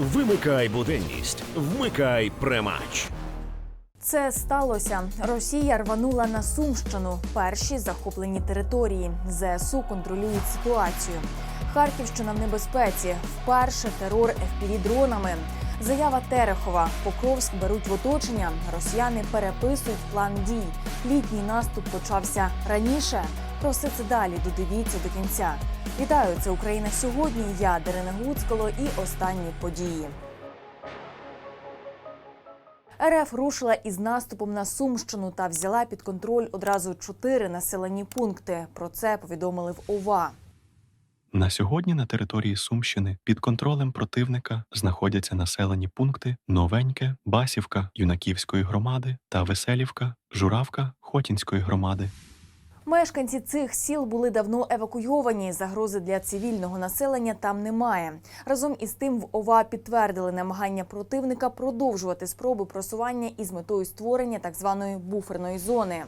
Вимикай буденність, вмикай премач. Це сталося. Росія рванула на Сумщину. Перші захоплені території. ЗСУ контролюють ситуацію. Харківщина в небезпеці. Вперше терор fpv дронами. Заява Терехова. Покровськ беруть в оточення. Росіяни переписують план дій. Літній наступ почався раніше. Про все це далі додивіться до кінця. Вітаю, це Україна сьогодні. Я Дарина Гуцкало і останні події. РФ рушила із наступом на Сумщину та взяла під контроль одразу чотири населені пункти. Про це повідомили в ОВА. На сьогодні на території Сумщини під контролем противника знаходяться населені пункти Новеньке, Басівка Юнаківської громади та Веселівка, Журавка Хотінської громади. Мешканці цих сіл були давно евакуйовані. Загрози для цивільного населення там немає. Разом із тим в ОВА підтвердили намагання противника продовжувати спроби просування із метою створення так званої буферної зони.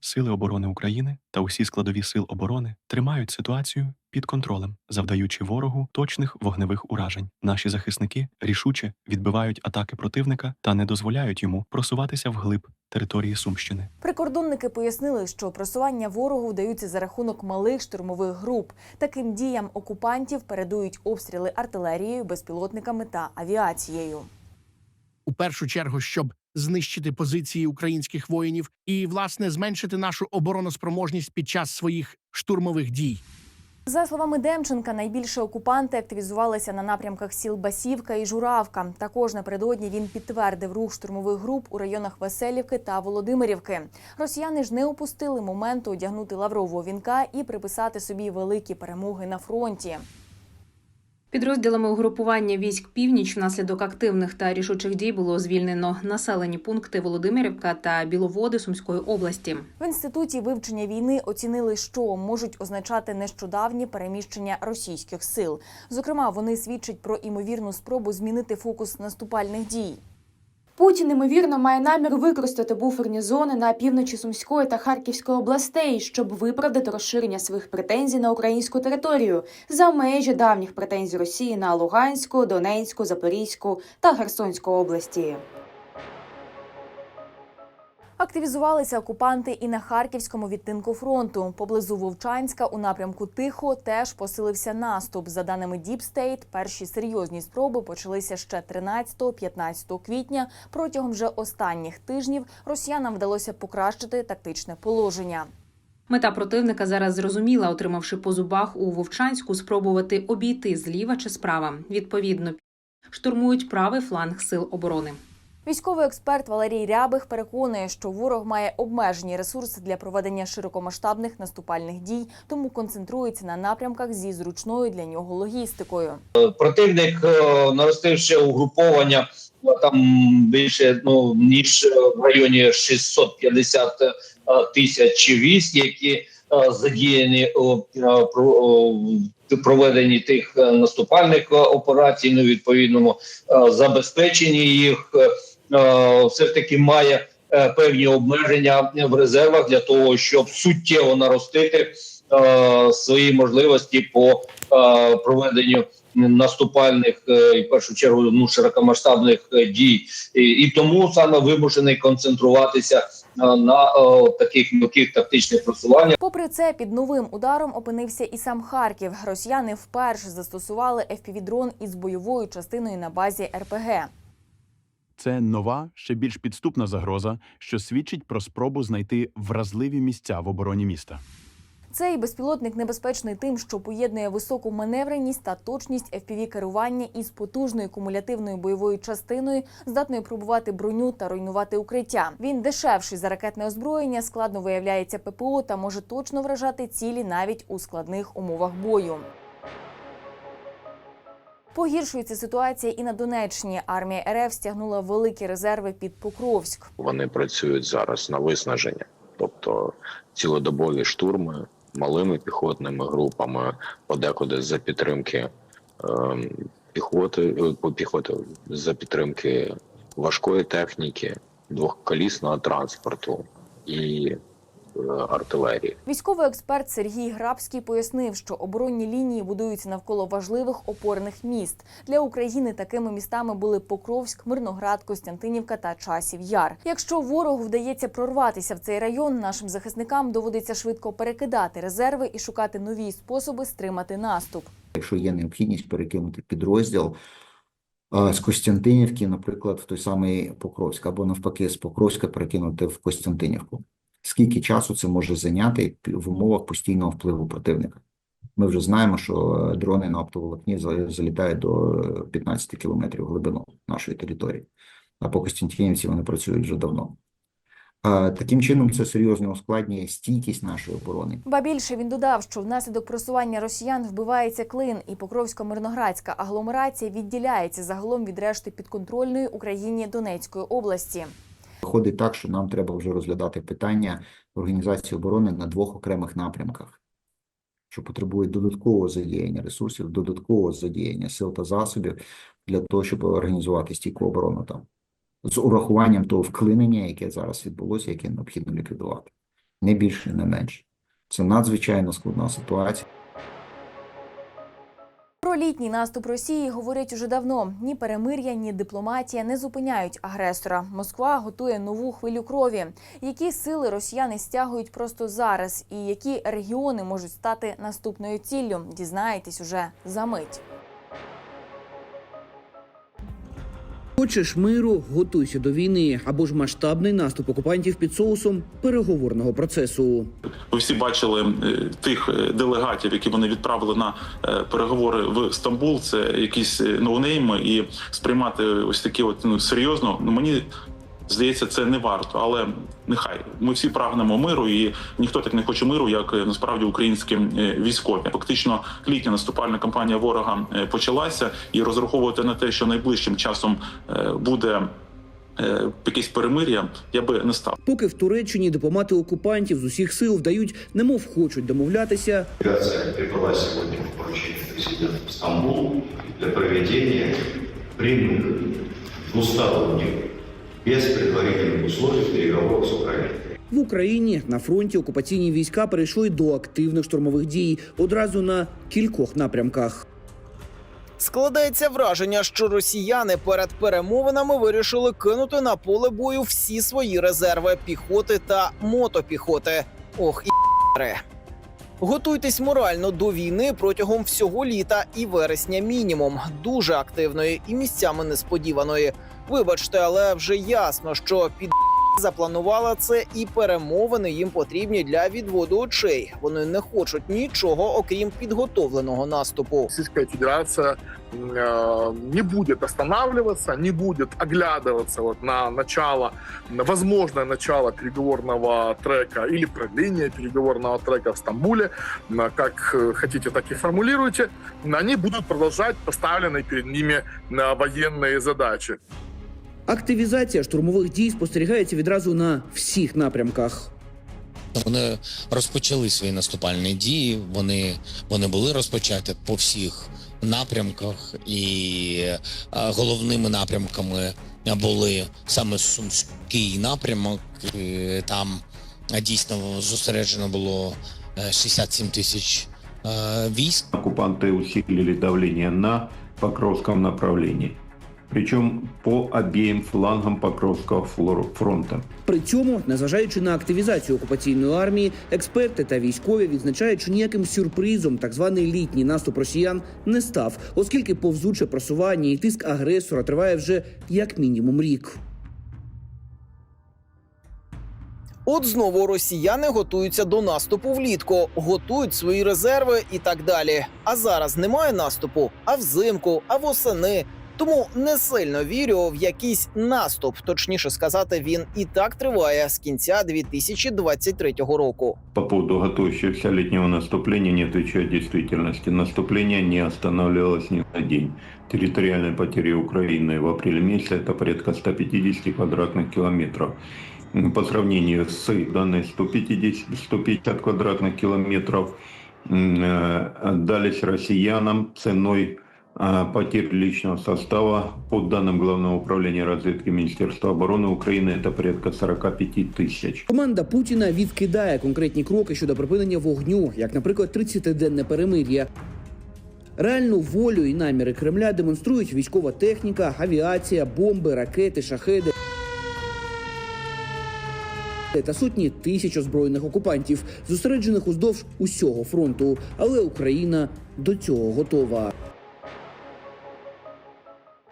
Сили оборони України та усі складові сил оборони тримають ситуацію під контролем, завдаючи ворогу точних вогневих уражень. Наші захисники рішуче відбивають атаки противника та не дозволяють йому просуватися вглиб території Сумщини. Прикордонники пояснили, що просування ворогу вдаються за рахунок малих штурмових груп. Таким діям окупантів передують обстріли артилерією, безпілотниками та авіацією. у першу чергу, щоб знищити позиції українських воїнів і власне зменшити нашу обороноспроможність під час своїх штурмових дій. За словами Демченка, найбільше окупанти активізувалися на напрямках сіл Басівка і Журавка. Також напередодні він підтвердив рух штурмових груп у районах Веселівки та Володимирівки. Росіяни ж не упустили моменту одягнути лаврового вінка і приписати собі великі перемоги на фронті. Підрозділами угрупування військ північ внаслідок активних та рішучих дій було звільнено населені пункти Володимирівка та Біловоди Сумської області. В інституті вивчення війни оцінили, що можуть означати нещодавні переміщення російських сил. Зокрема, вони свідчать про імовірну спробу змінити фокус наступальних дій. Путін ймовірно має намір використати буферні зони на півночі Сумської та Харківської областей, щоб виправдати розширення своїх претензій на українську територію за межі давніх претензій Росії на Луганську, Донецьку, Запорізьку та Херсонську області. Активізувалися окупанти і на харківському відтинку фронту. Поблизу Вовчанська у напрямку Тихо теж посилився наступ. За даними State, перші серйозні спроби почалися ще 13-15 квітня. Протягом вже останніх тижнів росіянам вдалося покращити тактичне положення. Мета противника зараз зрозуміла, отримавши по зубах у Вовчанську, спробувати обійти зліва чи справа. Відповідно, штурмують правий фланг сил оборони. Військовий експерт Валерій Рябих переконує, що ворог має обмежені ресурси для проведення широкомасштабних наступальних дій, тому концентрується на напрямках зі зручною для нього логістикою. противник, е, наростивши угруповання там більше ну ніж е, в районі 650 е, тисяч військ, які задіяні проведенні тих наступальних операцій, ну відповідному забезпеченні їх, все ж таки має е, певні обмеження в резервах для того, щоб суттєво наростити е, свої можливості по е, проведенню наступальних е, і в першу чергу ну широкомасштабних е, дій, і, тому саме вимушений концентруватися е, на е, таких мілких тактичних просуваннях. Попри це, під новим ударом опинився і сам Харків. Росіяни вперше застосували FPV-дрон із бойовою частиною на базі РПГ. Це нова, ще більш підступна загроза, що свідчить про спробу знайти вразливі місця в обороні міста. Цей безпілотник небезпечний тим, що поєднує високу маневреність та точність fpv керування із потужною кумулятивною бойовою частиною, здатною пробувати броню та руйнувати укриття. Він дешевший за ракетне озброєння, складно виявляється ППО та може точно вражати цілі навіть у складних умовах бою. Погіршується ситуація і на Донеччині. Армія РФ стягнула великі резерви під Покровськ. Вони працюють зараз на виснаження, тобто цілодобові штурми малими піхотними групами, подекуди за підтримки ем, піхоти е, по піхоти за підтримки важкої техніки, двохколісного транспорту і артилерії. Військовий експерт Сергій Грабський пояснив, що оборонні лінії будуються навколо важливих опорних міст. Для України такими містами були Покровськ, Мирноград, Костянтинівка та Часів Яр. Якщо ворогу вдається прорватися в цей район, нашим захисникам доводиться швидко перекидати резерви і шукати нові способи стримати наступ. Якщо є необхідність перекинути підрозділ е, з Костянтинівки, наприклад, в той самий Покровськ, або навпаки, з Покровська перекинути в Костянтинівку. Скільки часу це може зайняти в умовах постійного впливу противника? Ми вже знаємо, що е, дрони на оптоволокні за- залітають до е, 15 кілометрів глибину нашої території, а по Костянтинівці вони працюють вже давно. Е, Таким чином, це серйозно ускладнює стійкість нашої оборони. Ба більше він додав, що внаслідок просування росіян вбивається клин, і Покровсько-Мирноградська агломерація відділяється загалом від решти підконтрольної Україні Донецької області. Виходить так, що нам треба вже розглядати питання організації оборони на двох окремих напрямках, що потребують додаткового задіяння ресурсів, додаткового задіяння сил та засобів для того, щоб організувати стійку оборону там, з урахуванням того вклинення, яке зараз відбулося, яке необхідно ліквідувати. Не більше, не менше. Це надзвичайно складна ситуація. Про літній наступ Росії говорять уже давно. Ні перемир'я, ні дипломатія не зупиняють агресора. Москва готує нову хвилю крові. Які сили росіяни стягують просто зараз, і які регіони можуть стати наступною ціллю? Дізнаєтесь уже за мить. Хочеш миру, готуйся до війни або ж масштабний наступ окупантів під соусом переговорного процесу. Ви всі бачили е, тих е, делегатів, які вони відправили на е, переговори в Стамбул. Це якісь ноунейми, і сприймати ось такі, от ну серйозно. Ну мені здається, це не варто, але нехай ми всі прагнемо миру, і ніхто так не хоче миру, як е, насправді українські е, військові. Фактично, літня наступальна кампанія ворога е, почалася, і розраховувати на те, що найближчим часом буде. Якесь перемир'я я би не став. Поки в Туреччині дипломати окупантів з усіх сил вдають, немов хочуть домовлятися, Делегация прибыла сегодня в поручение президента в Стамбул для проведения прямых двусторонних, без предварительных условий переговоров с Украиной. в Україні на фронті окупаційні війська перейшли до активних штурмових дій одразу на кількох напрямках. Складається враження, що росіяни перед перемовинами вирішили кинути на поле бою всі свої резерви піхоти та мотопіхоти. Ох, і. Готуйтесь морально до війни протягом всього літа і вересня мінімум, дуже активної і місцями несподіваної. Вибачте, але вже ясно, що під запланувала це, і перемовини їм потрібні для відводу очей. Вони не хочуть нічого, окрім підготовленого наступу. Российская Федерация э, не будет останавливаться, не будет оглядываться вот на начало, на возможное начало переговорного трека или продление переговорного трека в Стамбуле, На как э, хотите, так и формулируйте. Они будут продолжать поставленные перед ними э, военные задачи. Активізація штурмових дій спостерігається відразу на всіх напрямках. Вони розпочали свої наступальні дії. Вони, вони були розпочаті по всіх напрямках, і е, головними напрямками були саме Сумський напрямок. Там е, дійсно зосереджено було е, 67 тисяч е, військ. Оккупанты усилили давление на Покровском направлении. Причем по обеим флангам Покровского флор- фронта. При цьому, незважаючи на активізацію окупаційної армії, експерти та військові відзначають, що ніяким сюрпризом так званий літній наступ росіян не став, оскільки повзуче просування і тиск агресора триває вже як мінімум рік. От знову росіяни готуються до наступу влітку, готують свої резерви і так далі. А зараз немає наступу, а взимку, а восени. Тому не сильно вірю в якийсь наступ. Точніше сказати, він і так триває з кінця 2023 року. По поводу готовящегося летнего наступления не отвечает действительности. Наступление не останавливалось ни на день. Территориальные потери Украины в апреле месяце это порядка 150 квадратных километров. М, По сравнению с данной 150, 150 квадратных километров м, э, дались россиянам ценой А Потерь личного состава, по данным Главного управления разведки Министерства обороны Украины, это порядка 45 тысяч. Команда Путіна відкидає конкретні кроки щодо припинення вогню, як, наприклад, 30-денне перемир'я. Реальну волю і наміри Кремля демонструють військова техніка, авіація, бомби, ракети, шахеди. Та сотні тисяч озброєних окупантів, зосереджених уздовж усього фронту. Але Україна до цього готова.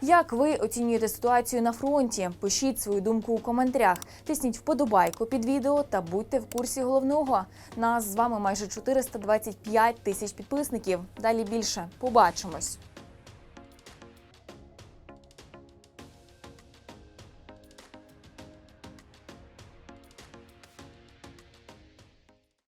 Як ви оцінюєте ситуацію на фронті? Пишіть свою думку у коментарях, тисніть вподобайку під відео та будьте в курсі головного. Нас з вами майже 425 тисяч підписників. Далі більше. Побачимось.